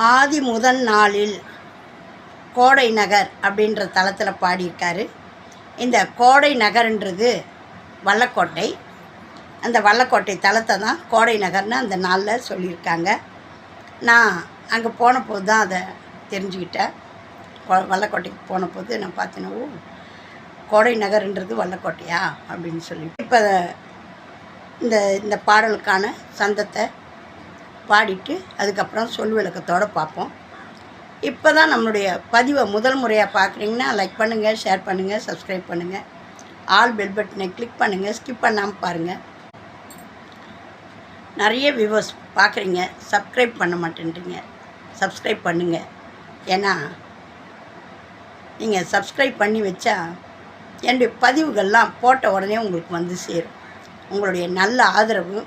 ஆதி முதல் நாளில் கோடை நகர் அப்படின்ற தளத்தில் பாடியிருக்காரு. இந்த கோடை நகர்ன்றது வல்லக்கோட்டை. அந்த வல்லக்கோட்டை தளத்தை தான் கோடை நகர்னு அந்த நாளில் சொல்லியிருக்காங்க. நான் அங்கே போன போது தான் அதை தெரிஞ்சுக்கிட்டேன். கொ- வல்லக்கோட்டைக்கு போன போது நான் பார்த்தேன்னா ஓ கோடை நகர்ன்றது வல்லக்கோட்டையா? அப்படின்னு சொல்லி. இப்போ இந்த இந்த பாடலுக்கான சந்தத்தை பாடிட்டு அதுக்கப்புறம் சொல் விளக்கத்தோடு பார்ப்போம். இப்போ தான் நம்மளுடைய பதிவை முதல் முறையாக பார்க்குறீங்கன்னா லைக் பண்ணுங்கள் ஷேர் பண்ணுங்கள் சப்ஸ்கிரைப் பண்ணுங்கள் ஆல் பெல் பட்டனை கிளிக் பண்ணுங்கள் ஸ்கிப் பண்ணாமல் பாருங்கள் நிறைய வியூவர்ஸ் பார்க்குறீங்க சப்ஸ்கிரைப் பண்ண மாட்டேன்றீங்க சப்ஸ்கிரைப் பண்ணுங்கள் ஏன்னா நீங்கள் சப்ஸ்கிரைப் பண்ணி வச்சா என்னுடைய பதிவுகள்லாம் போட்ட உடனே உங்களுக்கு வந்து சேரும். உங்களுடைய நல்ல ஆதரவு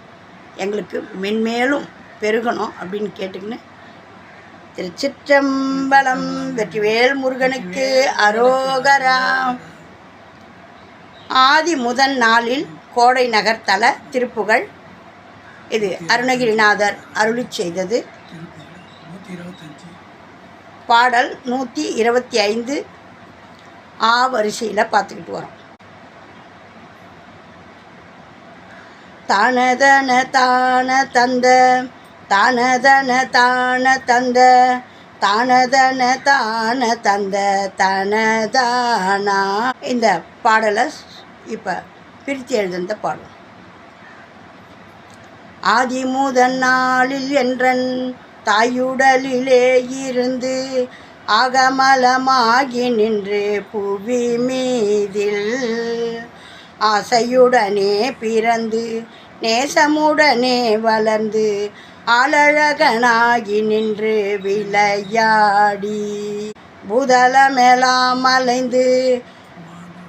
எங்களுக்கு மென்மேலும் பெருகணும் அப்படின்னு கேட்டுக்கின்னு திருச்சிற்றம்பலம் வெற்றிவேல் முருகனுக்கு அரோகரா. ஆதி முதன் நாளில் கோடை நகர்த்தல திருப்புகள் இது அருணகிரிநாதர் அருளி செய்தது. பாடல் நூற்றி இருபத்தி ஐந்து ஆ வரிசையில் பார்த்துக்கிட்டு வரோம். தானதன தான தந்த தானதன தான தந்த தானதன தான தந்த தனதானா? இந்த பாடலை இப்போ பிரித்து எழுதுந்த பாடல். ஆதி முதன் நாளில் என்றன் தாயுடலிலே இருந்து அகமலமாகி நின்று புவி மீதில் ஆசையுடனே பிறந்து நேசமுடனே வளர்ந்து ஆளழகனாகி நின்று விளையாடி புதலமெலாம் அலைந்து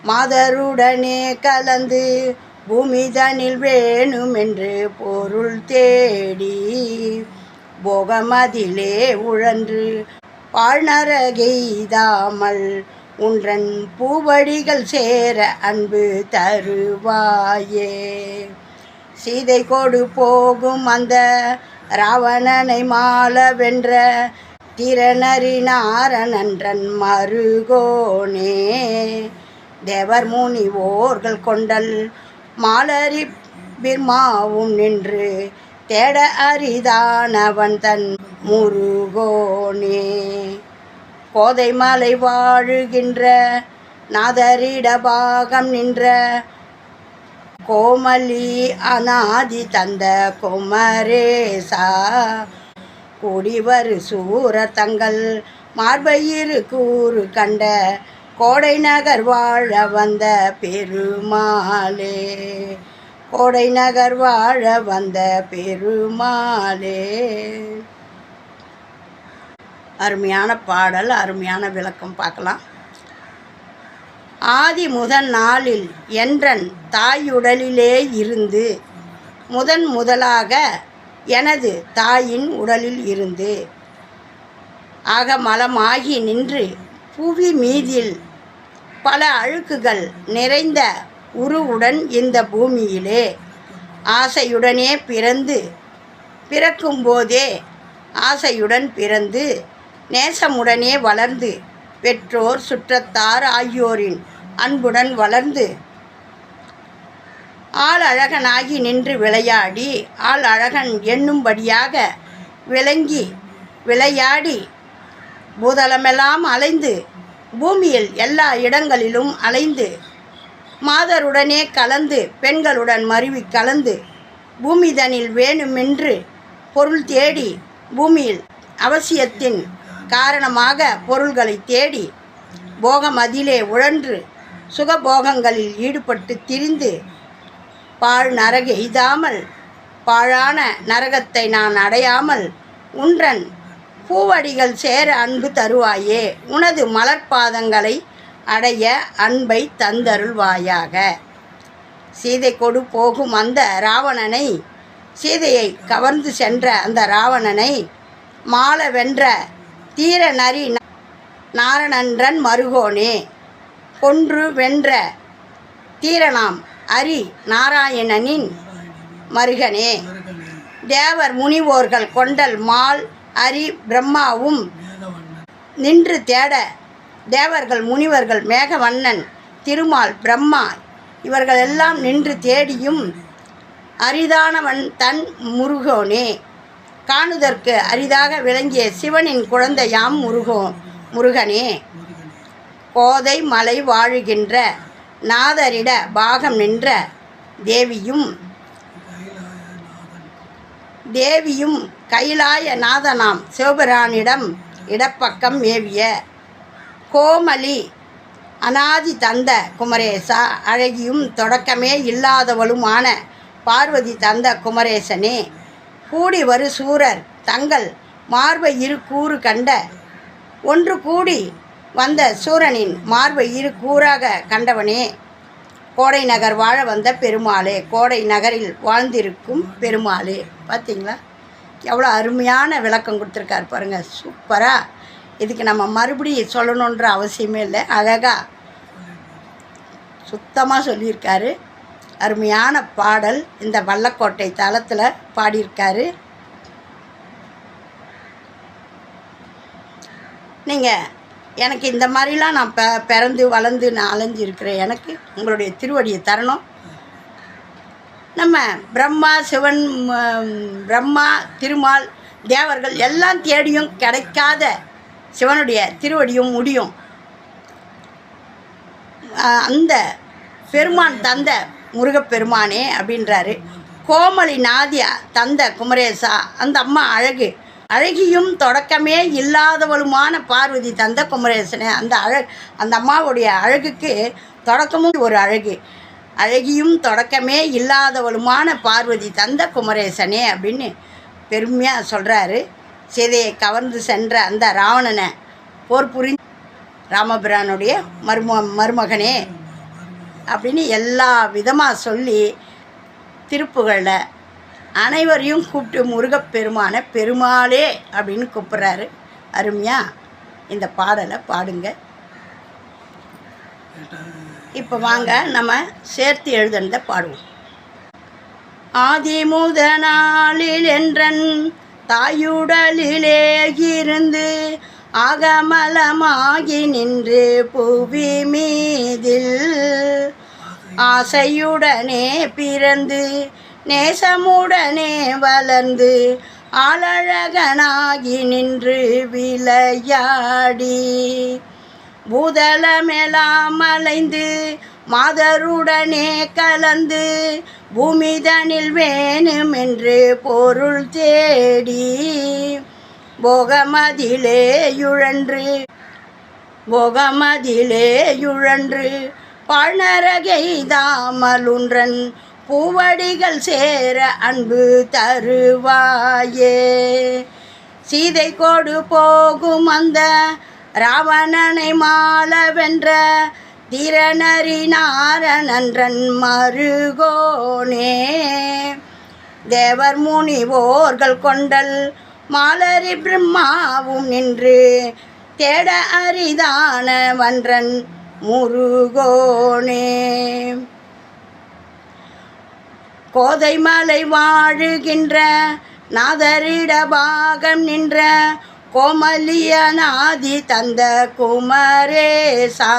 மாதருடனே கலந்து பூமிதனில் வேணுமென்று பொருள் தேடி போகமதிலே உழன்று பாழ்நரகெய்தாமல் உன்றன் பூவடிகள் சேர அன்பு தருவாயே. சீதை கொடு போகும் அந்த ராவணனை மால வென்ற திறனறினாரனன்றன் மருகோனே. தேவர் முனிவோர்கள் கொண்டல் மாலரி பிர்மாவும் நின்று தேட அரிதானவன் தன் முருகோனே. கோதை மலை வாழுகின்ற நாதரிடபாகம் நின்ற கோமலி அநாதி தந்த குமரேசா. குடிவரு சூர தங்கள் மார்பயிறு கூறு கண்ட கோடை நகர் வாழ வந்த பெருமாளே. கோடை நகர் வாழ வந்த பெருமாளே. அருமையான பாடல் அருமையான விளக்கம். பார்க்கலாம். ஆதி முதன் நாளில் என்றன் தாயுடலிலே இருந்து முதன் முதலாக எனது தாயின் உடலில் இருந்து. ஆக மலமாகி நின்று புவி மீதில் பல அழுக்குகள் நிறைந்த உருவுடன் இந்த பூமியிலே ஆசையுடனே பிறந்து பிறக்கும்போதே ஆசையுடன் பிறந்து நேசமுடனே வளர்ந்து பெற்றோர் சுற்றத்தார் ஆகியோரின் அன்புடன் வளர்ந்து ஆள் அழகனாகி நின்று விளையாடி ஆள் அழகன் என்னும்படியாக விளங்கி விளையாடி பூதலமெல்லாம் அலைந்து பூமியில் எல்லா இடங்களிலும் அலைந்து மாதருடனே கலந்து பெண்களுடன் மருவி கலந்து பூமிதனில் வேணுமென்று பொருள் தேடி பூமியில் அவசியத்தின் காரணமாக பொருள்களை தேடி போகம் அதிலே உழன்று சுகபோகங்களில் ஈடுபட்டு திரிந்து பாழ் நரக எய்தாமல் பாழான நரகத்தை நான் அடையாமல் உன்றன் பூவடிகள் சேர அன்பு தருவாயே உனது மலர்பாதங்களை அடைய அன்பை தந்தருள்வாயாக. சீதை கொடு போகும் அந்த ராவணனை சீதையை கவர்ந்து சென்ற அந்த ராவணனை மால வென்ற தீர நரி நாரணன்றன் மருகோனே. கொன்று வென்ற தீரனாம் அரி நாராயணனின் மருகனே. தேவர் முனிவோர்கள் கொண்டல் மால் அரி பிரம்மாவும் நின்று தேட தேவர்கள் முனிவர்கள் மேகவண்ணன் திருமால் பிரம்மா இவர்கள் எல்லாம் நின்று தேடியும் அரிதானவன் தன் முருகோனே. காணுதற்கு அரிதாக விளங்கிய சிவனின் குழந்தையாம் முருகோ முருகனே. கோதை மலை வாழுகின்ற நாதரிட பாகம் நின்ற தேவியும் தேவியும் கைலாய நாதனாம் சிவபிரானிடம் இடப்பக்கம் ஏவிய கோமலி அனாதி தந்த குமரேசா அழகியும் தொடக்கமே இல்லாதவளுமான பார்வதி தந்த குமரேசனே கூடி வரு சூரர் தங்கள் மார்பை இரு கூறு கண்ட ஒன்று கூடி வந்த சூரனின் மார்பை இரு கூறாக கண்டவனே கோடை நகர் வாழ வந்த பெருமாளே கோடை நகரில் வாழ்ந்திருக்கும் பெருமாளே. பார்த்தீங்களா எவ்வளோ அருமையான விளக்கம் கொடுத்துருக்காரு பாருங்கள் சூப்பராக இதுக்கு நம்ம மறுபடியும் சொல்லணுன்ற அவசியமே இல்லை. அழகாக சுத்தமாக சொல்லியிருக்காரு. அருமையான பாடல் இந்த வல்லக்கோட்டை தளத்தில் பாடியிருக்காரு. நீங்கள் எனக்கு இந்த மாதிரிலாம் நான் பெ பிறந்து வளர்ந்து நான் அலைஞ்சிருக்கிறேன் எனக்கு உங்களுடைய திருவடியை தரணும். நம்ம பிரம்மா சிவன் பிரம்மா திருமால் தேவர்கள் எல்லாம் தேடியும் கிடைக்காத சிவனுடைய திருவடியும் முடியும். அந்த பெருமான் தந்த முருகப்பெருமானே அப்படின்றாரு. கோமலி நாதியா தந்த குமரேசா அந்த அம்மா அழகு. அழகியும் தொடக்கமே இல்லாதவளுமான பார்வதி தந்த குமரேசனே. அந்த அழ அந்த அம்மாவுடைய அழகுக்கு தொடக்கமும் ஒரு அழகு. அழகியும் தொடக்கமே இல்லாதவளுமான பார்வதி தந்த குமரேசனே அப்படின்னு பெருமையாக சொல்கிறாரு சீதையை கவர்ந்து சென்ற அந்த ராவணனை போர் புரி ராமபிரானுடைய மரும மருமகனே அப்படின்னு எல்லா விதமாக சொல்லி திருப்புகளில் அனைவரையும் கூப்பிட்டு முருகப்பெருமான பெருமாளே அப்படின்னு கூப்பிட்றாரு. அருமையா? இந்த பாடலை பாடுங்க. இப்போ வாங்க நம்ம சேர்த்து எழுதுனதை பாடுவோம். ஆதிமுத நாளில் என்றன் தாயுடலிலே இருந்து அகமலமாகி நின்று புவி மீதில் ஆசையுடனே பிறந்து நேசமுடனே வளர்ந்து ஆளழகனாகி நின்று விளையாடி. பூதலமெல்லாம் அலைந்து மாதருடனே கலந்து பூமிதனில் வேணுமென்று பொருள் தேடி போகமதிலே யுழன்று போகமதிலே யுழன்று பாழ்நரகை தாமலுன்றன் பூவடிகள் சேர அன்பு தருவாயே. சீதை கோடு போகும் அந்த ராவணனை மாலவென்ற திறனறி நாரணன்றன் மருகோனே. தேவர் முனிவோர்கள் கொண்டல் மாலரி பிரம்மாவும் நின்று தேட அரிதான வன்றன் முருகோனே. கோதை மலை வாழுகின்ற நாதரிட பாகம் நின்ற கோமலிய நாதி தந்த குமரேசா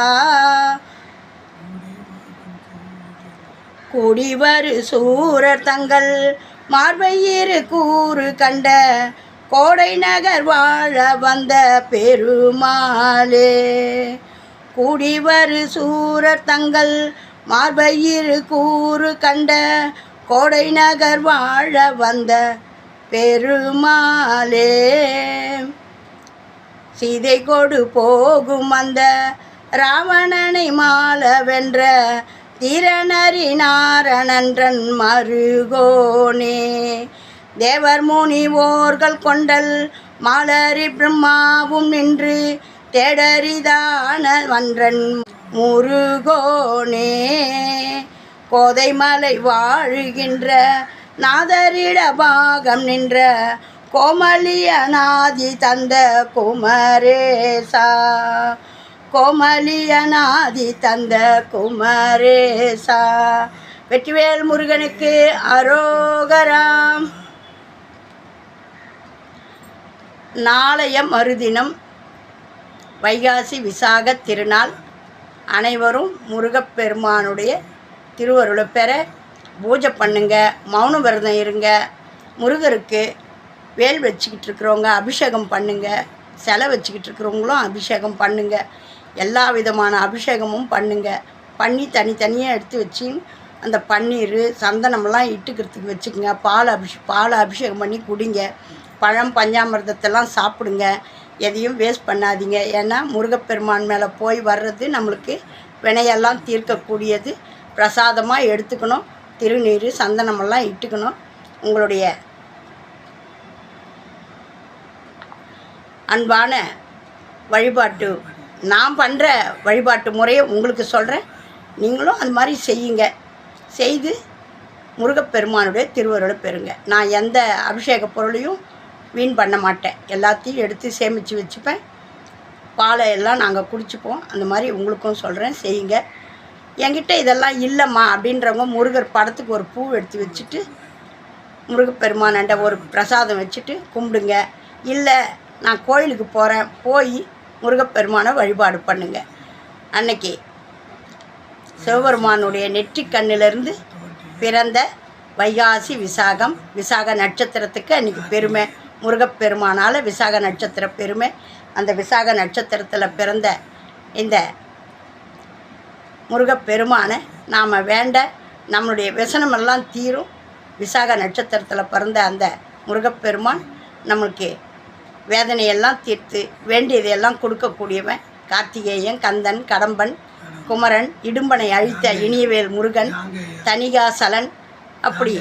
குடிவரு சூரர் தங்கள் மார்பையிரு கூறு கண்ட கோடை நகர் வாழ வந்த பெருமாளே. குடிவரு சூரர் தங்கள் மார்பையிரு கூறு கண்ட கோடை நகர் வாழ வந்த பெருமாளே. சீதை கொடு போகும் அந்த ராவணனை மால வென்ற திறனறினாரணன்றன் மருகோனே. தேவர் முனிவோர்கள் கொண்டல் மாலரி பிரம்மாவும் நின்று தேடரிதான வன்றன் முருகோனே. கோதைமலை வாழுகின்ற நாதரிட பாகம் நின்ற கோமலியநாதி தந்த குமரேசா. கோமலியநாதி தந்த குமரேசா. வெற்றிவேல் முருகனுக்கு அரோகராம். நாளைய மறுதினம் வைகாசி விசாக திருநாள். அனைவரும் முருகப்பெருமானுடைய திருவருளை பெற பூஜை பண்ணுங்க மௌன விரதம் இருங்க முருகருக்கு வேல் வச்சுக்கிட்டு இருக்கிறவங்க அபிஷேகம் பண்ணுங்க சிலை வச்சுக்கிட்டு இருக்கிறவங்களும் அபிஷேகம் பண்ணுங்க எல்லா விதமான அபிஷேகமும் பண்ணுங்க. பண்ணி தனித்தனியாக எடுத்து வச்சு அந்த பன்னீர் சந்தனமெல்லாம் இட்டுக்கிறதுக்கு வச்சுக்கோங்க. பால் அபிஷே பால் அபிஷேகம் பண்ணி குடிங்க. பழம் பஞ்சாமிரதத்தெல்லாம் சாப்பிடுங்க. எதையும் வேஸ்ட் பண்ணாதீங்க. ஏன்னா முருகப்பெருமான் மேலே போய் வர்றது நம்மளுக்கு வினையெல்லாம் தீர்க்கக்கூடியது. பிரசாதமாக எடுத்துக்கணும். திருநீர் சந்தனமெல்லாம் இட்டுக்கணும். உங்களுடைய அன்பான வழிபாட்டு நான் பண்ணுற வழிபாட்டு முறையை உங்களுக்கு சொல்கிறேன் நீங்களும் அது மாதிரி செய்யுங்க. செய்து முருகப்பெருமானுடைய திருவருளை பெறுங்க. நான் எந்த அபிஷேக பொருளையும் வீண் பண்ண மாட்டேன். எல்லாத்தையும் எடுத்து சேமித்து வச்சுப்பேன். பாலை எல்லாம் நாங்கள் குடிச்சுப்போம். அந்த மாதிரி உங்களுக்கும் சொல்கிறேன் செய்யுங்க. என்கிட்ட இதெல்லாம் இல்லைம்மா அப்படின்றவங்க முருகர் படத்துக்கு ஒரு பூ எடுத்து வச்சுட்டு முருகப்பெருமானண்ட ஒரு பிரசாதம் வச்சுட்டு கும்பிடுங்க. இல்லை நான் கோயிலுக்கு போகிறேன் போய் முருகப்பெருமானை வழிபாடு பண்ணுங்க. அன்னைக்கு சிவபெருமானுடைய நெற்றி கண்ணிலிருந்து பிறந்த வைகாசி விசாகம் விசாக நட்சத்திரத்துக்கு அன்றைக்கி பெருமை. முருகப்பெருமானால் விசாக நட்சத்திர பெருமை. அந்த விசாக நட்சத்திரத்தில் பிறந்த இந்த முருகப்பெருமானை நாம் வேண்ட நம்மளுடைய விசனமெல்லாம் தீரும். விசாக நட்சத்திரத்தில் பிறந்த அந்த முருகப்பெருமான் நம்மளுக்கு வேதனையெல்லாம் தீர்த்து வேண்டியதையெல்லாம் கொடுக்கக்கூடியவன். கார்த்திகேயன் கந்தன் கடம்பன் குமரன் இடும்பனை அழித்த இனியவேல் முருகன் தனிகாசலன் அப்படி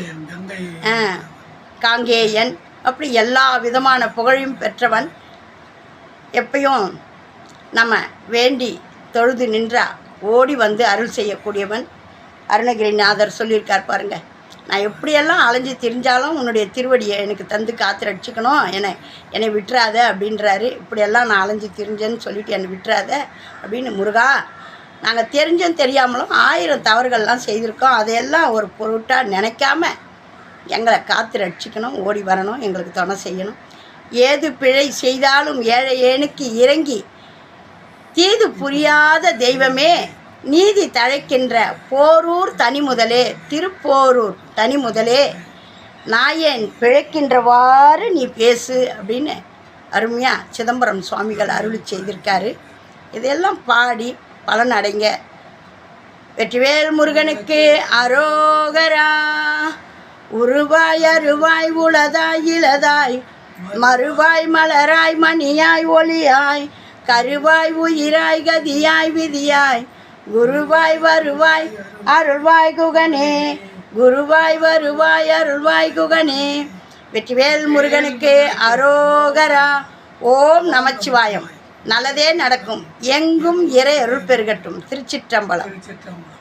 காங்கேயன் அப்படி எல்லா விதமான புகழையும் பெற்றவன். எப்பயும் நம்ம வேண்டி தொழுது நின்றா ஓடி வந்து அருள் செய்யக்கூடியவன் அருணகிரிநாதர் சொல்லியிருக்கார் பாருங்க. நான் எப்படியெல்லாம் அலைஞ்சு திரிஞ்சாலும் உன்னுடைய திருவடியை எனக்கு தந்து காத்திரடிச்சுக்கணும் என்னை என்னை விட்டுறாத அப்படின்றாரு. இப்படியெல்லாம் நான் அலைஞ்சு திரிஞ்சேன்னு சொல்லிட்டு என்னை விட்டுறாத அப்படின்னு முருகா நாங்கள் தெரிஞ்சும் தெரியாமலும் ஆயிரம் தவறுகள்லாம் செய்திருக்கோம். அதையெல்லாம் ஒரு பொருட்டாக நினைக்காம எங்களை காத்து ரட்சிக்கணும் ஓடி வரணும் எங்களுக்கு துணை செய்யணும். ஏது பிழை செய்தாலும் ஏழை ஏனுக்கு இறங்கி தீது புரியாத தெய்வமே நீதி தழைக்கின்ற போரூர் தனி முதலே திருப்போரூர் தனி முதலே நாயன் பிழைக்கின்றவாறு நீ பேசு அப்படின்னு அருமையாக சிதம்பரம் சுவாமிகள் அருளி செய்திருக்காரு. இதையெல்லாம் பாடி பலனடைங்க வெற்றிவேல் முருகனுக்கு அரோகரா உருவாய் அருவாய் உளதாய் இளதாய் மறுவாய் மலராய் மணியாய் ஒளியாய் கருவாய் உயிராய் கதியாய் விதியாய் குருவாய் வருவாய் அருள்வாய் குகனே. குருவாய் வருவாய் அருள்வாய் குகனே. வெற்றிவேல் முருகனுக்கு அரோகரா. ஓம் நமச்சிவாயம். நல்லதே நடக்கும். எங்கும் இறை அருள் பெருகட்டும். திருச்சிற்றம்பலம். திருச்சிற்றம்பலம்.